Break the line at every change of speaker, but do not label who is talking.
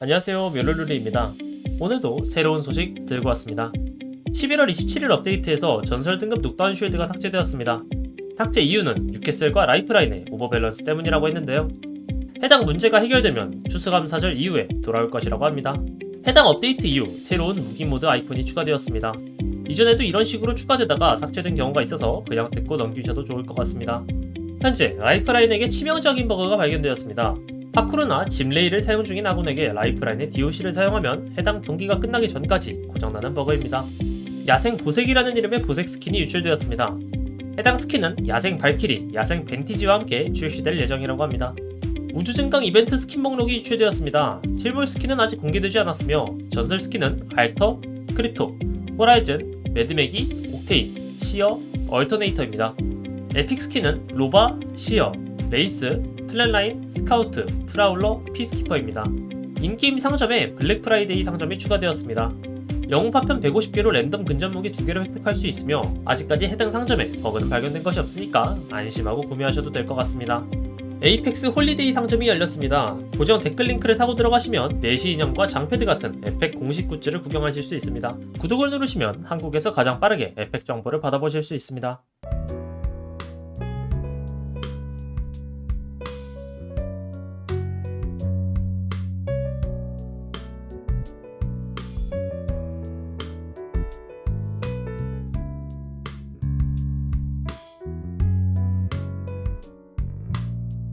안녕하세요 멸룰루리입니다. 오늘도 새로운 소식 들고 왔습니다. 11월 27일 업데이트에서 전설 등급 녹다운 쉴드가 삭제되었습니다. 삭제 이유는 뉴캐슬과 라이프라인의 오버밸런스 때문이라고 했는데요. 해당 문제가 해결되면 추수감 사절 이후에 돌아올 것이라고 합니다. 해당 업데이트 이후 새로운 무기 모드 아이콘이 추가되었습니다 이전에도 이런 식으로 추가되다가 삭제된 경우가 있어서 그냥 듣고 넘기셔도 좋을 것 같습니다 현재 라이프라인에게 치명적인 버그가 발견되었습니다 파쿠르나 짐레이를 사용 중인 아군에게 라이프라인의 DOC를 사용하면 해당 경기가 끝나기 전까지 고장나는 버그입니다. 야생 보색이라는 이름의 보색 스킨이 유출되었습니다. 해당 스킨은 야생 발키리, 야생 벤티지와 함께 출시될 예정이라고 합니다. 우주 증강 이벤트 스킨 목록이 유출되었습니다. 실물 스킨은 아직 공개되지 않았으며 전설 스킨은 알터, 크립토, 호라이즌, 매드맥이, 옥테인, 시어, 얼터네이터입니다. 에픽 스킨은 로바, 시어, 레이스, 플랫라인, 스카우트, 프라울러, 피스키퍼입니다. 인게임 상점에 블랙 프라이데이 상점이 추가되었습니다. 영웅 파편 150개로 랜덤 근접 무기 2개를 획득할 수 있으며 아직까지 해당 상점에 버그는 발견된 것이 없으니까 안심하고 구매하셔도 될 것 같습니다. 에이펙스 홀리데이 상점이 열렸습니다. 고정 댓글 링크를 타고 들어가시면 내시 인형과 장패드 같은 에펙 공식 굿즈를 구경하실 수 있습니다. 구독을 누르시면 한국에서 가장 빠르게 에펙 정보를 받아보실 수 있습니다.